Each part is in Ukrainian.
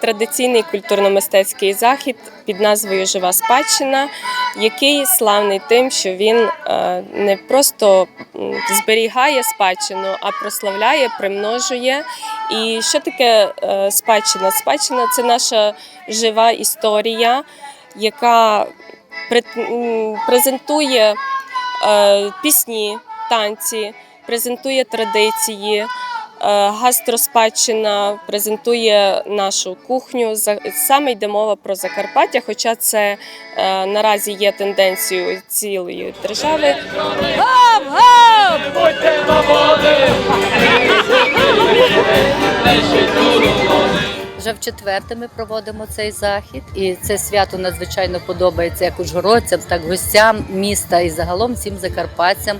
традиційний культурно-мистецький захід під назвою Жива спадщина, який славний тим, що він е, не просто зберігає спадщину, а прославляє, примножує. І що таке е, спадщина? Спадщина це наша жива історія, яка презентує е, пісні, танці, презентує традиції. Е, Гастроспадщина презентує нашу кухню. Саме йде мова про Закарпаття, хоча це е, наразі є тенденцією цілої держави. Будьте свободи, Лише тут Вже в четверте ми проводимо цей захід, і це свято надзвичайно подобається як ужгородцям, так гостям міста і загалом всім закарпатцям.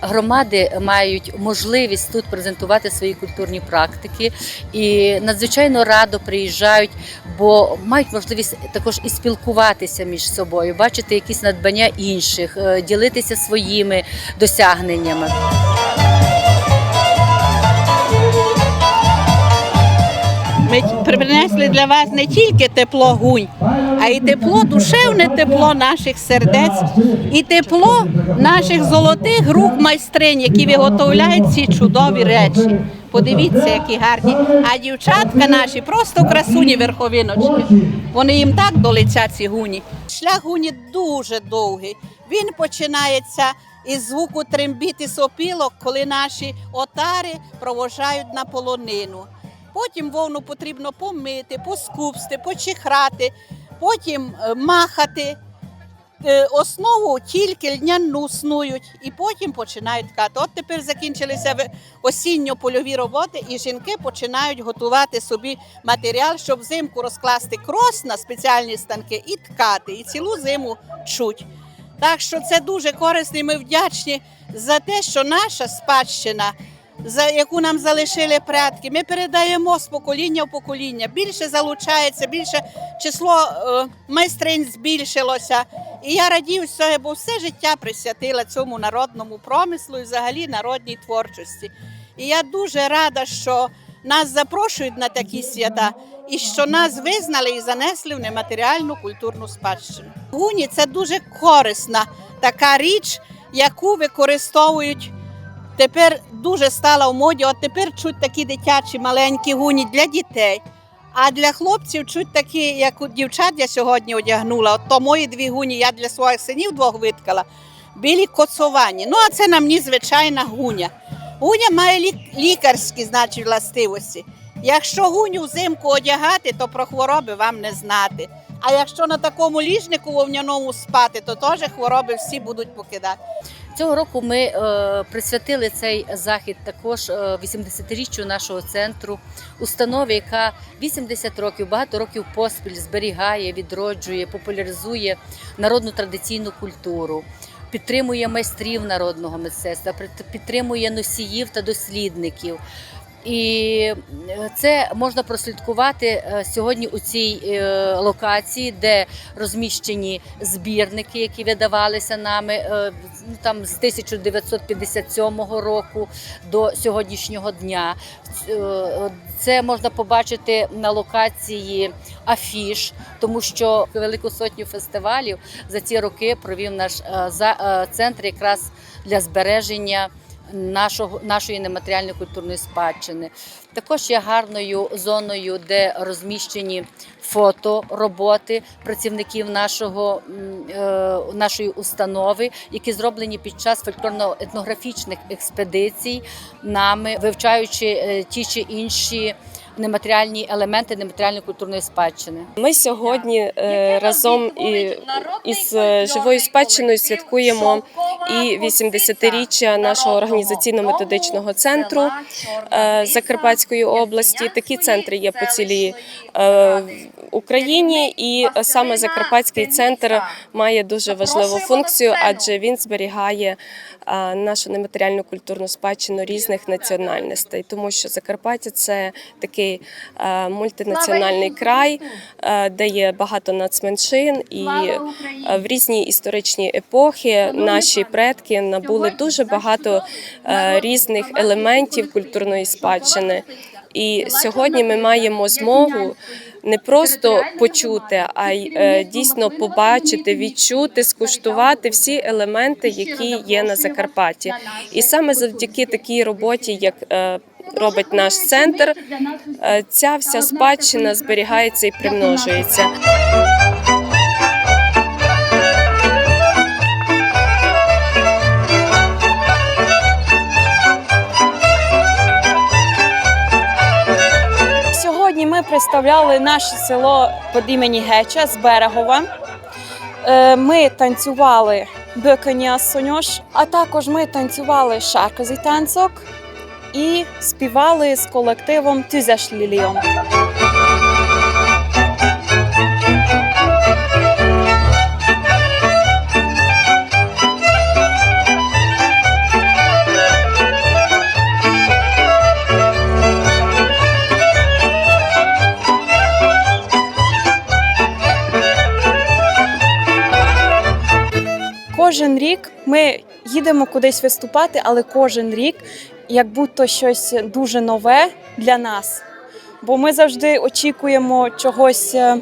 Громади мають можливість тут презентувати свої культурні практики і надзвичайно радо приїжджають, бо мають можливість також і спілкуватися між собою, бачити якісь надбання інших, е, ділитися своїми досягненнями. Ми принесли для вас не тільки тепло гунь, а й тепло, душевне тепло наших сердець і тепло наших золотих рук майстринь, які виготовляють ці чудові речі. Подивіться, які гарні. А дівчатка наші просто красуні верховиночки. Вони їм так до ці гуні. Шлях гуні дуже довгий. Він починається із звуку трембіти сопілок, коли наші отари провожають на полонину. Потім вовну потрібно помити, поскупсти, почихрати, потім е, махати. Е, Основу тільки льняну снують і потім починають ткати. От тепер закінчилися осінньо-польові роботи, і жінки починають готувати собі матеріал, щоб взимку розкласти крос на спеціальні станки і ткати, і цілу зиму чуть. Так що це дуже корисно, і ми вдячні за те, що наша спадщина за яку нам залишили предки. Ми передаємо з покоління в покоління. Більше залучається, більше число е, майстринь збільшилося. І я радію цього, бо все життя присвятила цьому народному промислу і взагалі народній творчості. І я дуже рада, що нас запрошують на такі свята і що нас визнали і занесли в нематеріальну культурну спадщину. Гуні це дуже корисна така річ, яку використовують тепер дуже стала в моді. От тепер чуть такі дитячі маленькі гуні для дітей. А для хлопців чуть такі, як у дівчат я сьогодні одягнула. От то мої дві гуні я для своїх синів двох виткала. Білі коцовані. Ну, а це на мені звичайна гуня. Гуня має лік- лікарські, значить, властивості. Якщо гуню взимку одягати, то про хвороби вам не знати. А якщо на такому ліжнику вовняному спати, то теж хвороби всі будуть покидати. Цього року ми е, присвятили цей захід також е, 80-річчю нашого центру, установі, яка 80 років, багато років поспіль зберігає, відроджує, популяризує народну традиційну культуру. Підтримує майстрів народного мистецтва, підтримує носіїв та дослідників. І е, це можна прослідкувати е, сьогодні у цій е, локації, де розміщені збірники, які видавалися нами ну, там з 1957 року до сьогоднішнього дня. Це можна побачити на локації афіш, тому що велику сотню фестивалів за ці роки провів наш центр якраз для збереження нашого, нашої нематеріальної культурної спадщини. Також є гарною зоною, де розміщені фото роботи працівників нашого, е, нашої установи, які зроблені під час фольклорно-етнографічних експедицій, нами, вивчаючи е, ті чи інші нематеріальні елементи нематеріальної культурної спадщини. Ми сьогодні е, разом і, із е, живою спадщиною святкуємо і 80-річчя нашого організаційно-методичного центру е, Закарпатської області. Такі центри є по цілій Україні, і саме Закарпатський центр має дуже важливу функцію, адже він зберігає е, нашу нематеріальну культурну спадщину різних національностей, тому що Закарпаття це такий е, мультинаціональний край, е, де є багато нацменшин, і е, в різні історичні епохи наші предки набули дуже багато е, різних елементів культурної спадщини. І сьогодні ми маємо змогу не просто почути, а й дійсно побачити, відчути, скуштувати всі елементи, які є на Закарпатті. І саме завдяки такій роботі, як е, робить наш центр, е, ця вся спадщина зберігається і примножується. Сьогодні ми представляли наше село під імені Геча з Берегова. Е, Ми танцювали бикання Соньош, а також ми танцювали шарказий танцок і співали з колективом Тюзеш Ліліон. Кожен рік ми їдемо кудись виступати, але кожен рік як будто щось дуже нове для нас. Бо ми завжди очікуємо чогось е,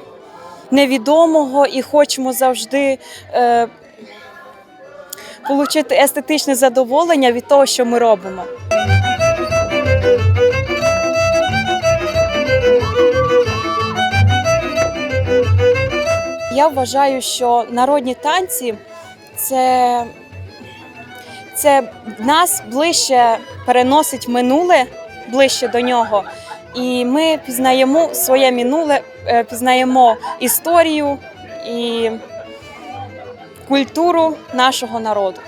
невідомого і хочемо завжди е, отримати естетичне задоволення від того, що ми робимо. Я вважаю, що народні танці це, це нас ближче переносить минуле ближче до нього. І ми пізнаємо своє минуле, е, пізнаємо історію і культуру нашого народу.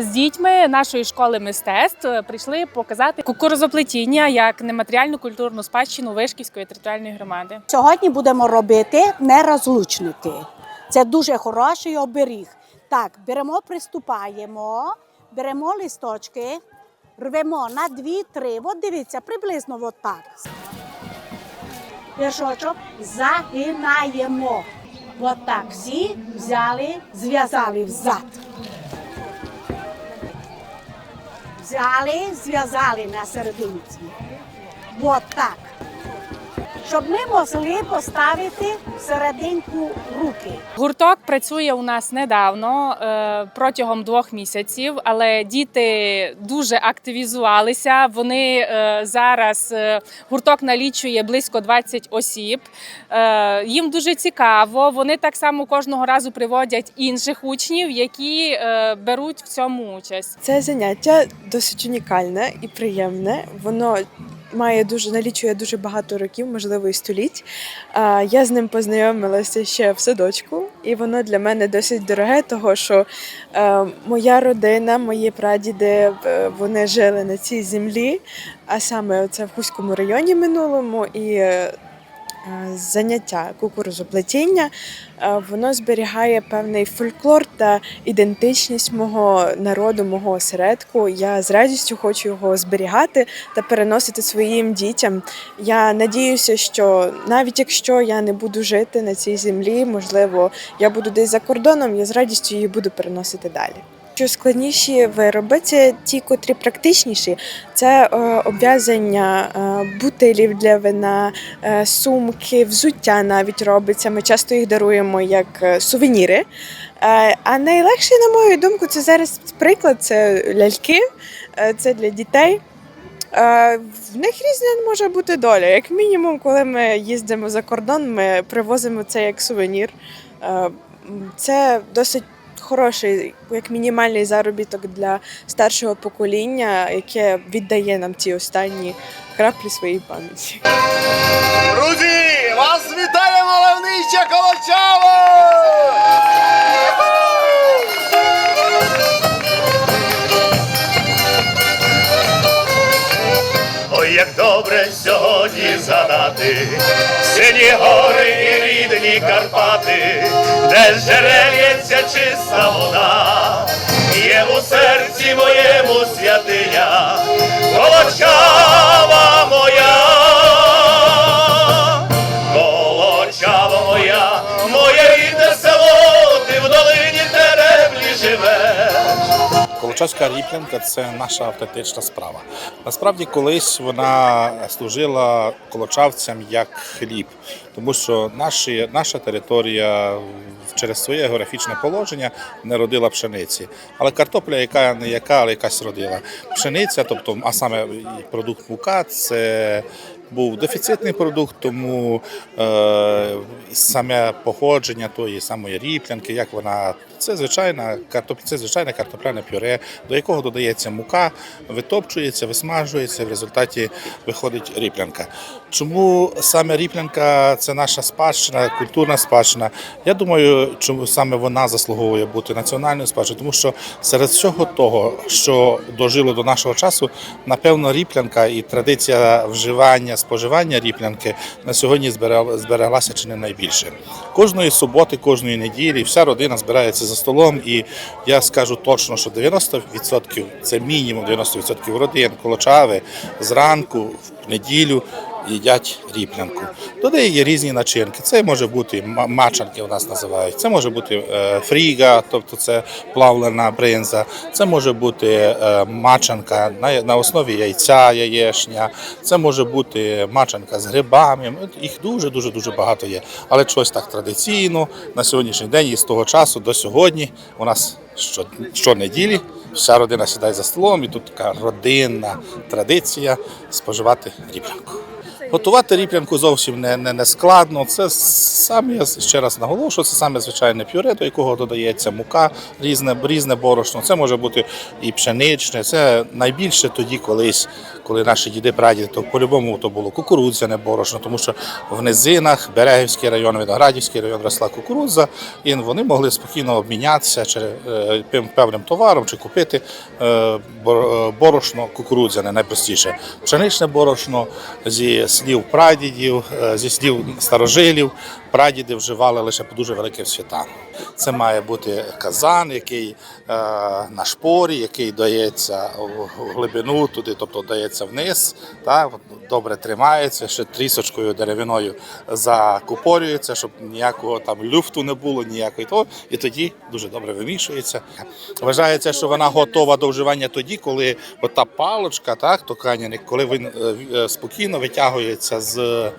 З дітьми нашої школи мистецтв е, прийшли показати кукурузоплетіння як нематеріальну культурну спадщину Вишківської територіальної громади. Сьогодні будемо робити нерозлучники. Це дуже хороший оберіг. Так, беремо, приступаємо, беремо листочки, рвемо на дві-три. От дивіться, приблизно от так. Вершочок загинаємо. От так всі взяли, зв'язали взад. Взяли, зв'язали на серединці. От так щоб ми могли поставити всерединку руки. Гурток працює у нас недавно е, протягом двох місяців, але діти дуже активізувалися. Вони е, зараз е, гурток налічує близько 20 осіб. Їм дуже цікаво. Вони так само кожного разу приводять інших учнів, які беруть в цьому участь. Це заняття досить унікальне і приємне. Воно має дуже налічує дуже багато років, можливо, і століть. Я з ним познайомилася ще в садочку, і воно для мене досить дороге, того що е, моя родина, мої прадіди е, вони жили на цій землі, а саме це в Хуському районі минулому. І е, заняття кукурузоплетіння, е, воно зберігає певний фольклор та ідентичність мого народу, мого осередку. Я з радістю хочу його зберігати та переносити своїм дітям. Я надіюся, що навіть якщо я не буду жити на цій землі, можливо, я буду десь за кордоном, я з радістю її буду переносити далі. Що складніші вироби, це ті, котрі практичніші, це е, обв'язання е, бутилів для вина, е, сумки, взуття навіть робиться. Ми часто їх даруємо як сувеніри. А найлегше, на мою думку, це зараз приклад це ляльки, це для дітей. В них різна може бути доля. Як мінімум, коли ми їздимо за кордон, ми привозимо це як сувенір. Це досить хороший, як мінімальний заробіток для старшого покоління, яке віддає нам ці останні краплі своєї пам'яті. Друзі, вас вітає мальовнича Колочава! Як добре сьогодні задати, сині гори і рідні Карпати, де жерельється чиста вода, є у серці моєму святиня, Колочава Колочавська ріплянка це наша автентична справа. Насправді, колись вона служила колочавцям як хліб, тому що наші, наша територія через своє географічне положення не родила пшениці. Але картопля, яка не яка, але якась родила. Пшениця, тобто, а саме продукт мука, це був дефіцитний продукт, тому е, саме походження тої самої ріплянки, як вона це звичайна картоп, це звичайне картопляне пюре, до якого додається мука, витопчується, висмажується. В результаті виходить ріплянка. Чому саме ріплянка це наша спадщина, культурна спадщина? Я думаю, чому саме вона заслуговує бути національною спадщиною, тому що серед всього того, що дожило до нашого часу, напевно, ріплянка і традиція вживання, споживання ріплянки на сьогодні збереглася чи не найбільше. Кожної суботи, кожної неділі вся родина збирається за столом, і я скажу точно, що 90% це мінімум 90% родин Колочави зранку в неділю їдять ріплянку. Туди є різні начинки. Це може бути мачанки, у нас називають. Це може бути е, фріга, тобто це плавлена бринза. Це може бути е, мачанка на, основі яйця, яєшня. Це може бути мачанка з грибами. Їх дуже дуже багато є. Але щось так традиційно на сьогоднішній день і з того часу до сьогодні у нас що, щонеділі вся родина сідає за столом, і тут така родинна традиція споживати ріплянку. Готувати ріплянку зовсім не, не, не складно. Це саме я ще раз наголошую, це саме звичайне пюре, до якого додається мука, різне, різне борошно. Це може бути і пшеничне. Це найбільше тоді, колись, коли наші діди прадіди, то по-любому то було кукурудзяне борошно, тому що в низинах Берегівський район, Виноградівський район росла кукурудза, і вони могли спокійно обмінятися через е, певним товаром чи купити е, е, борошно кукурудзяне найпростіше. Пшеничне борошно зі слів прадідів, е, зі слів старожилів, прадіди вживали лише по дуже великим святам. Це має бути казан, який е, на шпорі, який дається в глибину туди, тобто дається вниз, так, добре тримається, ще трісочкою деревиною закупорюється, щоб ніякого там люфту не було, ніякої того, і тоді дуже добре вимішується. Вважається, що вона готова до вживання тоді, коли ота палочка, так, то коли він е, е, спокійно витягується з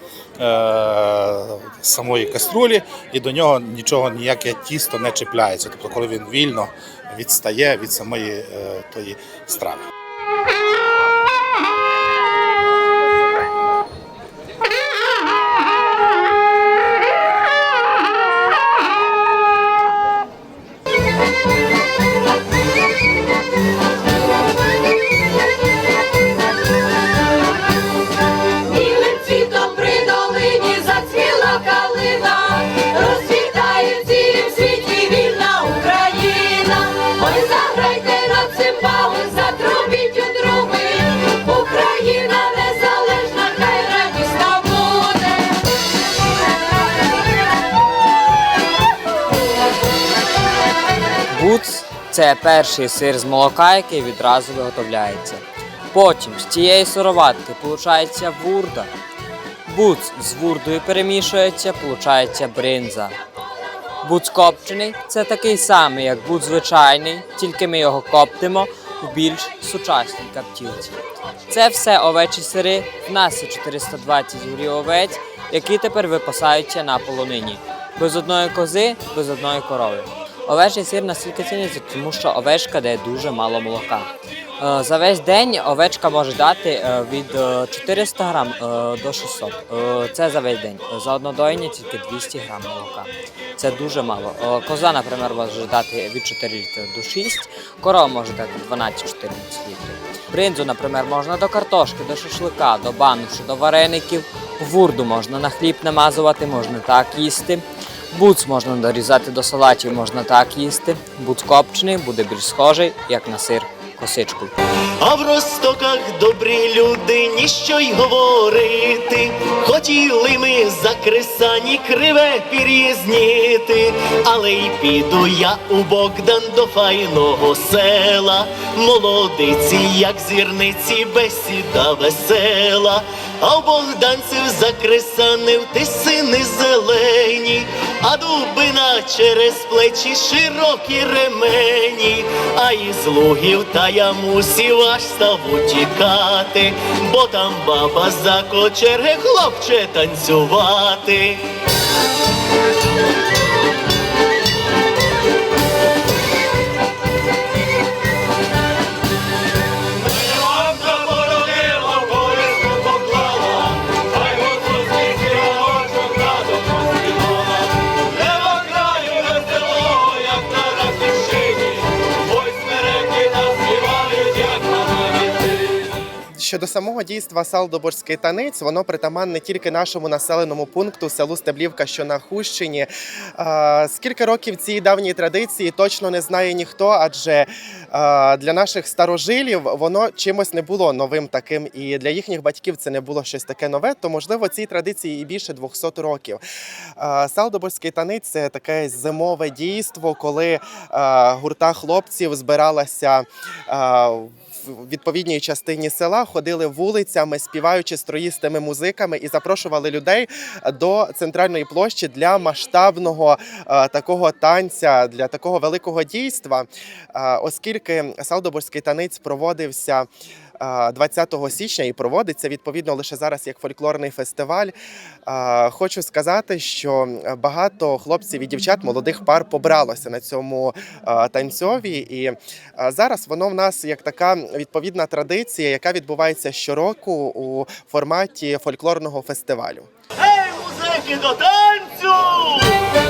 самої каструлі, і до нього нічого, ніяке тісто не чіпляється. Тобто, коли він вільно відстає від самої е, тої страви. Це перший сир з молока, який відразу виготовляється. Потім з цієї сироватки виходить вурда. Буц з вурдою перемішується, виходить бринза. Буц копчений це такий самий, як буц звичайний, тільки ми його коптимо в більш сучасній каптілці. Це все овечі сири. В нас є 420 голів овець, які тепер випасаються на полонині. Без одної кози, без одної корови. Овечий сир настільки ціниться, тому що овечка дає дуже мало молока. Е, За весь день овечка може дати е, від е, 400 грам е, до 600. Е, Це за весь день. За однодоїння тільки 200 грам молока. Це дуже мало. Коза, наприклад, може дати від 4 літри до 6, корова може дати 12-14 літрів. Бринзу, наприклад, можна до картошки, до шашлика, до банушу, до вареників. Вурду можна на хліб намазувати, можна так їсти. Буц можна дорізати до салатів, можна так їсти. Буц копчений буде більш схожий, як на сир косичкою. А в розтоках добрі люди, ніщо й говорити. Хотіли ми за кресані криве пір'їзніти, але й піду я у Богдан до файного села. Молодиці, як зірниці, бесіда весела. А в богданців закресанив ти сини зелені, а дубина через плечі широкі ремені, а із лугів та ямусів аж став утікати, бо там баба за кочерги хлопче танцювати. Щодо самого дійства Салдоборський танець, воно притаманне тільки нашому населеному пункту селу Стеблівка, що на Хущині. Скільки років цій давній традиції точно не знає ніхто, адже для наших старожилів воно чимось не було новим таким, і для їхніх батьків це не було щось таке нове. То можливо цій традиції і більше 200 років. Салдоборський танець це таке зимове дійство, коли гурта хлопців збиралася. Відповідній частині села ходили вулицями, співаючи строїстими музиками, і запрошували людей до центральної площі для масштабного е, такого танця, для такого великого дійства, Е, оскільки Салдоборський танець проводився. Е, 20 січня і проводиться відповідно лише зараз як фольклорний фестиваль. Хочу сказати, що багато хлопців і дівчат, молодих пар побралося на цьому танцьові, і зараз воно в нас як така відповідна традиція, яка відбувається щороку у форматі фольклорного фестивалю. Ей, музики, до танцю!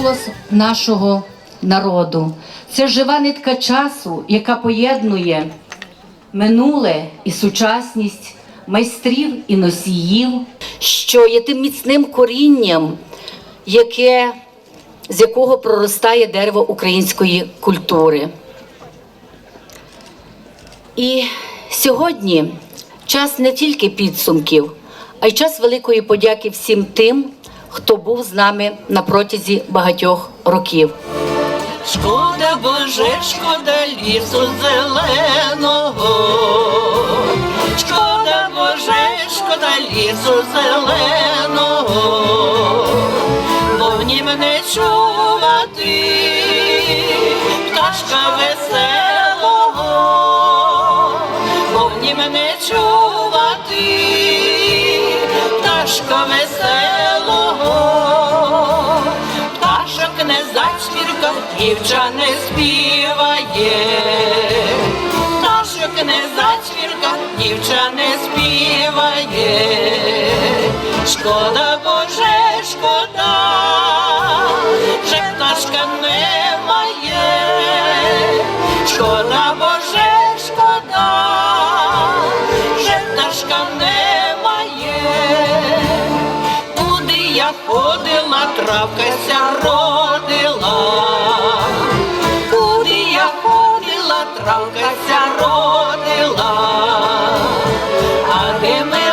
Голос нашого народу. Це жива нитка часу, яка поєднує минуле і сучасність, майстрів і носіїв, що є тим міцним корінням, яке, з якого проростає дерево української культури. І сьогодні час не тільки підсумків, а й час великої подяки всім тим, хто був з нами на протязі багатьох років. Шкода, Боже, шкода лісу зеленого. Шкода, Боже, шкода лісу зеленого. Бо в нім не чувати пташка веселого. Дівча не співає. Пташок не зачвірка, дівча не співає. Шкода, Боже, шкода, що пташка немає. Шкода, Боже, шкода, що пташка немає. Куди я ходила, травка ся родила. А ти милий